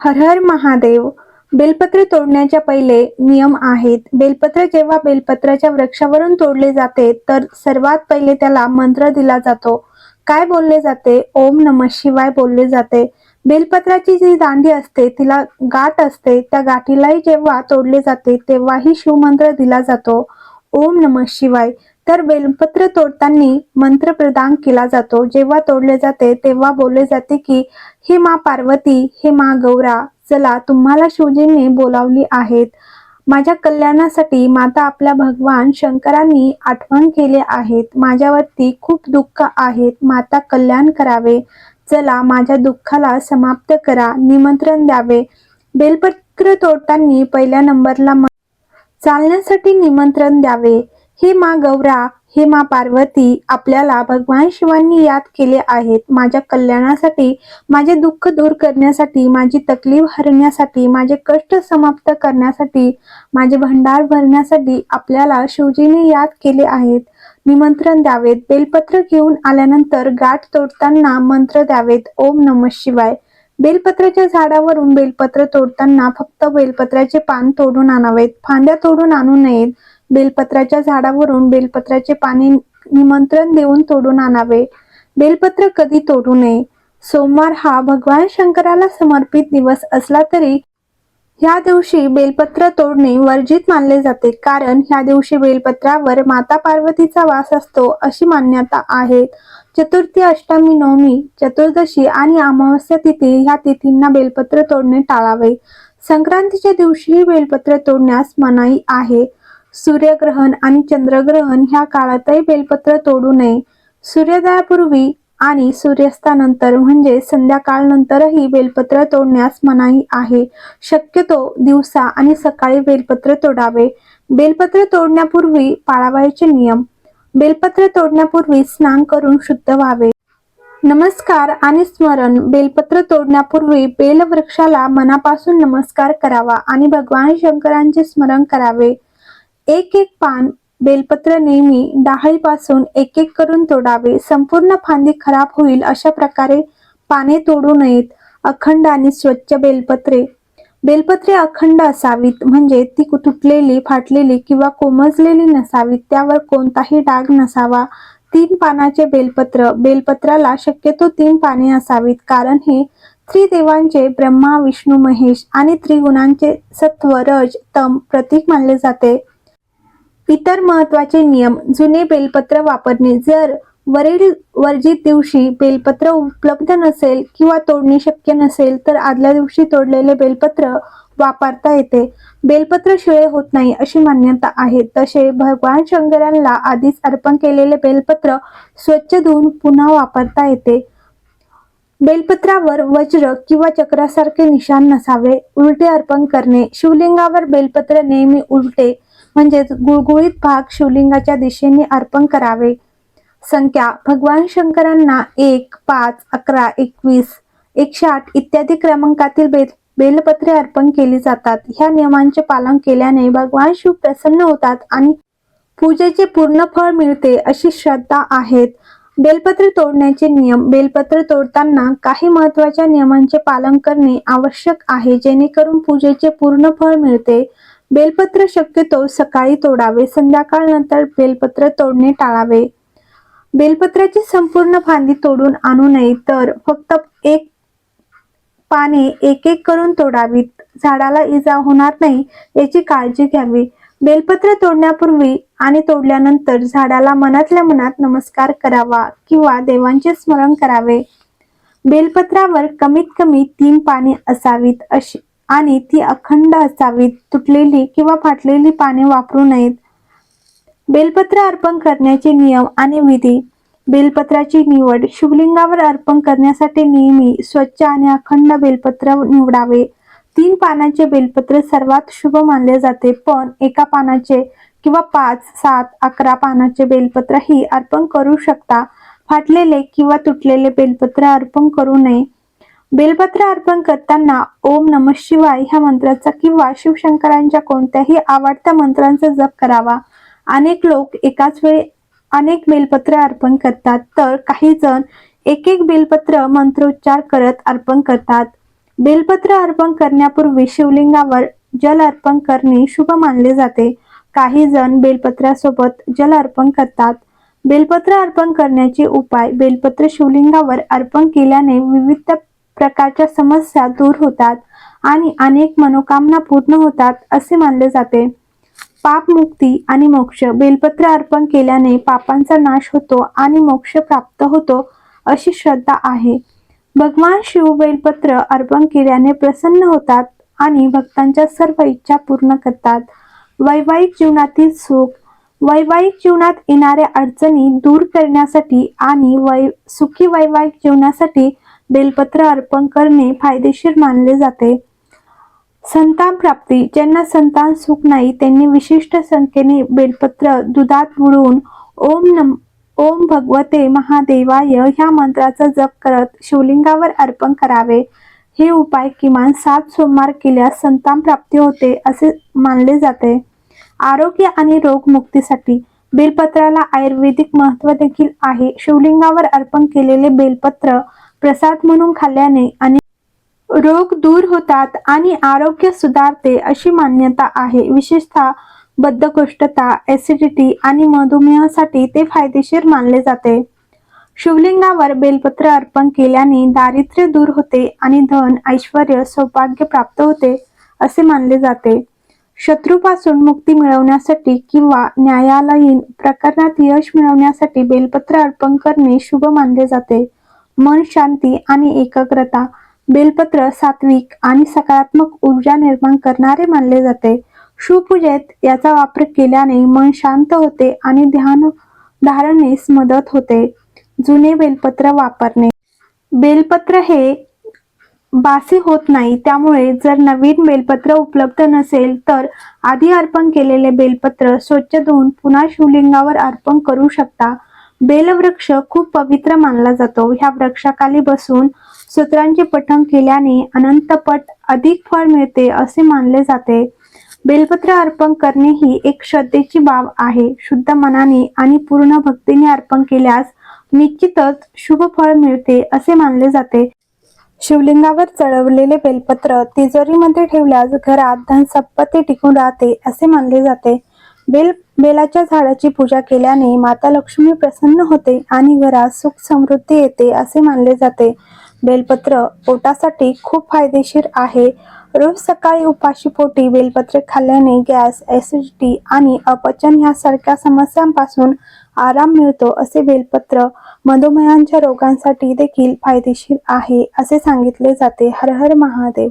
हर हर महादेव बेलपत्र तोडण्याच्या पहिले नियम आहेत. बेलपत्र जेव्हा बेलपत्राच्या वृक्षावरून तोडले जाते तर सर्वात पहिले त्याला मंत्र दिला जातो. काय बोलले जाते? ओम नम शिवाय बोलले जाते. बेलपत्राची जी दांडी असते तिला गाठ असते. त्या गाठीलाही जेव्हा तोडले जाते तेव्हाही शिवमंत्र दिला जातो. ओम नम शिवाय. तर बेलपत्र तोडताना मंत्र प्रदान केला जातो. जेव्हा तोडले जाते तेव्हा बोलले जाते की हे मा पार्वती हे मा गौरा चला तुम्हाला शिवजींनी बोलावली आहेत. माझ्या कल्याणासाठी माता आपल्या भगवान शंकरांनी आठवण केले आहेत. माझ्यावरती खूप दुःख आहेत. माता कल्याण करावे. चला माझ्या दुःखाला समाप्त करा. निमंत्रण द्यावे. बेलपत्र तोडताना पहिल्या नंबरला म- चालण्यासाठी निमंत्रण द्यावे. हे मा गौरा हे मा पार्वती आपल्याला भगवान शिवांनी याद केले आहेत. माझ्या कल्याणासाठी माझे दुःख दूर करण्यासाठी माझी तकलीफ हरण्यासाठी माझे कष्ट समाप्त करण्यासाठी माझे भंडार भरण्यासाठी आपल्याला शिवजीने याद केले आहेत. निमंत्रण द्यावेत. बेलपत्र घेऊन आल्यानंतर गाठ तोडताना मंत्र द्यावेत. ओम नम शिवाय. बेलपत्राच्या झाडावरून बेलपत्र तोडताना फक्त बेलपत्राचे पान तोडून आणावेत. फांद्या तोडून आणू नयेत. बेलपत्राच्या झाडावरून बेलपत्राचे पाने निमंत्रण देऊन तोडून आणावे. बेलपत्र कधी तोडू नये? सोमवार हा भगवान शंकराला समर्पित दिवस असला तरी ह्या दिवशी बेलपत्र तोडणे वर्जित मानले जाते. कारण ह्या दिवशी बेलपत्रावर माता पार्वतीचा वास असतो अशी मान्यता आहे. चतुर्थी अष्टमी नवमी चतुर्दशी आणि अमावस्या तिथी ह्या तिथींना बेलपत्र तोडणे टाळावे. संक्रांतीच्या दिवशीही बेलपत्र तोडण्यास मनाई आहे. सूर्यग्रहण आणि चंद्रग्रहण ह्या काळातही बेलपत्र तोडू नये. सूर्योदयापूर्वी आणि सूर्यास्तानंतर म्हणजे संध्याकाळनंतरही बेलपत्र तोडण्यास मनाई आहे. शक्यतो दिवसा आणि सकाळी बेलपत्र तोडावे. बेलपत्र तोडण्यापूर्वी पाळावायचे नियम. बेलपत्र तोडण्यापूर्वी स्नान करून शुद्ध व्हावे. नमस्कार आणि स्मरण. बेलपत्र तोडण्यापूर्वी बेलवृक्षाला मनापासून नमस्कार करावा आणि भगवान शंकरांचे स्मरण करावे. एक एक पान बेलपत्र नेहमी डाहळीपासून एक एक करून तोडावे. संपूर्ण फांदी खराब होईल अशा प्रकारे पाने तोडू नयेत. अखंड आणि स्वच्छ बेलपत्रे. बेलपत्रे अखंड असावीत म्हणजे ती तुटलेली फाटलेली किंवा कोमजलेली नसावीत. त्यावर कोणताही डाग नसावा. तीन पानाचे बेलपत्र. बेलपत्राला शक्यतो तीन पाने असावीत कारण हे त्रिदेवांचे ब्रह्मा विष्णू महेश आणि त्रिगुणांचे सत्व रज तम प्रतीक मानले जाते. इतर महत्त्वाचे नियम जुने बेलपत्र वापरणे. जर वरील वर्जित दिवशी बेलपत्र उपलब्ध नसेल किंवा तोडणे शक्य नसेल तर आदल्या दिवशी तोडलेले बेलपत्र वापरता येते. बेलपत्र शिळे होत नाही अशी मान्यता आहे. तसे भगवान शंकरांना आधीच अर्पण केलेले बेलपत्र स्वच्छ धुवून पुन्हा वापरता येते. बेलपत्रावर वज्र किंवा चक्रासारखे निशाण नसावे. उलटे अर्पण करणे. शिवलिंगावर बेलपत्र नेहमी उलटे म्हणजेच गुळगुळीत भाग शिवलिंगाच्या दिशेने अर्पण करावे. संख्या भगवान शंकरांना एक पाच अकरा एकवीस एकशे आठ इत्यादी क्रमांकातील बेल बेलपत्रे अर्पण केली जातात. ह्या नियमांचे पालन केल्याने भगवान शिव प्रसन्न होतात आणि पूजेचे पूर्ण फळ मिळते अशी श्रद्धा आहेत. बेलपत्र तोडण्याचे नियम बेलपत्र तोडताना काही महत्त्वाच्या नियमांचे पालन करणे आवश्यक आहे जेणेकरून पूजेचे पूर्ण फळ मिळते. बेलपत्र शक्यतो सकाळी तोडावे संध्याकाळ नंतर बेलपत्र तोडणे टाळावे. बेलपत्राची संपूर्ण फांदी तोडून आणू नये तर फक्त एक पाने एक एक करून तोडावीत. झाडाला इजा होणार नाही याची काळजी घ्यावी. बेलपत्र तोडण्यापूर्वी आणि तोडल्यानंतर झाडाला मनातल्या मनात नमस्कार करावा किंवा देवांचे स्मरण करावे. बेलपत्रावर कमीत कमी तीन पाने असावीत अशी आणि ती अखंड असावीत तुटलेली किंवा फाटलेली पाने वापरू नयेत. बेलपत्र अर्पण करण्याचे नियम आणि विधी. बेलपत्राची निवड शिवलिंगावर अर्पण करण्यासाठी नेहमी स्वच्छ आणि अखंड बेलपत्र निवडावे. तीन पानाचे बेलपत्र सर्वात शुभ मानले जाते पण एका पानाचे किंवा पाच सात अकरा पानाचे बेलपत्र ही अर्पण करू शकता. फाटलेले किंवा तुटलेले बेलपत्र अर्पण करू नये. बेलपत्र अर्पण करताना ओम नम शिवाय ह्या मंत्राचा किंवा शिवशंकरांच्या कोणत्याही आवडत्या मंत्रांचा जप करावा. अनेक लोक एकाच वेळी अनेक बेलपत्र अर्पण करतात तर काही जण एक एक बेलपत्र मंत्रोच्चार करत अर्पण करतात. बेलपत्र अर्पण करण्यापूर्वी शिवलिंगावर जल अर्पण करणे शुभ मानले जाते. काही जण बेलपत्रासोबत जल अर्पण करतात. बेलपत्र अर्पण करण्याचे उपाय बेलपत्र शिवलिंगावर अर्पण केल्याने विविध प्रकारच्या समस्या दूर होतात आणि अनेक मनोकामना पूर्ण होतात असे मानले जाते. पापमुक्ती आणि मोक्ष बेलपत्र अर्पण केल्याने पापांचा नाश होतो आणि मोक्ष प्राप्त होतो अशी श्रद्धा आहे. भगवान शिव बेलपत्र अर्पण केल्याने प्रसन्न होतात आणि भक्तांच्या सर्व इच्छा पूर्ण करतात. वैवाहिक जीवनातील सुख वैवाहिक जीवनात येणाऱ्या अडचणी दूर करण्यासाठी आणि वै सुखी वैवाहिक जीवनासाठी बेलपत्र अर्पण करणे फायदेशीर मानले जाते. संतान प्राप्ती ज्यांना संतान सुख नाही त्यांनी विशिष्ट संख्येने बेलपत्र दुधात बुडवून ओम नम ओम भगवते महादेवाय ह्या मंत्राचा जप करत शिवलिंगावर अर्पण करावे. हे उपाय किमान सात सोमवार केल्यास संतान प्राप्ती होते असे मानले जाते. आरोग्य आणि रोगमुक्तीसाठी बेलपत्राला आयुर्वेदिक महत्त्व देखील आहे. शिवलिंगावर अर्पण केलेले बेलपत्र प्रसाद म्हणून खाल्ल्याने आणि रोग दूर होतात आणि आरोग्य सुधारते अशी मान्यता आहे. विशेषतः बद्धकोष्ठता ऍसिडिटी आणि मधुमेहासाठी ते फायदेशीर मानले जाते. शिवलिंगावर बेलपत्र अर्पण केल्याने दारिद्र्य दूर होते आणि धन ऐश्वर सौभाग्य प्राप्त होते असे मानले जाते. शत्रूपासून मुक्ती मिळवण्यासाठी किंवा न्यायालयीन प्रकरणात यश मिळवण्यासाठी बेलपत्र अर्पण करणे शुभ मानले जाते. मन शांती आणि एकाग्रता बेलपत्र सात्विक आणि सकारात्मक ऊर्जा निर्माण करणारे मानले जाते. शिवपूजेत याचा वापर केल्याने मन शांत होते आणि ध्यान धारणेस मदत होते. जुने बेलपत्र वापरणे. बेलपत्र हे बासी होत नाही त्यामुळे जर नवीन बेलपत्र उपलब्ध नसेल तर आधी अर्पण केलेले बेलपत्र स्वच्छ धुवून पुन्हा शिवलिंगावर अर्पण करू शकता. बेलवृक्ष खूप पवित्र मानला जातो. ह्या वृक्षाखाली बसून सूत्रांचे पठण केल्याने अनंतपट अधिक फळ मिळते असे मानले जाते. बेलपत्र अर्पण करणे ही एक श्रद्धेची बाब आहे. शुद्ध मनाने आणि पूर्ण भक्तीने अर्पण केल्यास निश्चितच शुभ फळ मिळते असे मानले जाते. शिवलिंगावर चढवलेले बेलपत्र तिजोरीमध्ये ठेवल्यास घरात धन संपत्ती टिकून राहते असे मानले जाते. बेल बेलाच्या झाडाची पूजा केल्याने माता लक्ष्मी प्रसन्न होते आणि घरात सुख समृद्धी येते असे मानले जाते. बेलपत्र पोटासाठी खूप फायदेशीर आहे. रोज सकाळी उपाशी पोटी बेलपत्रे खाल्ल्याने गॅस ऍसिडिटी आणि अपचन ह्यासारख्या समस्यांपासून आराम मिळतो असे बेलपत्र मधुमेहांच्या रोगांसाठी देखील फायदेशीर आहे असे सांगितले जाते. हर हर महादेव.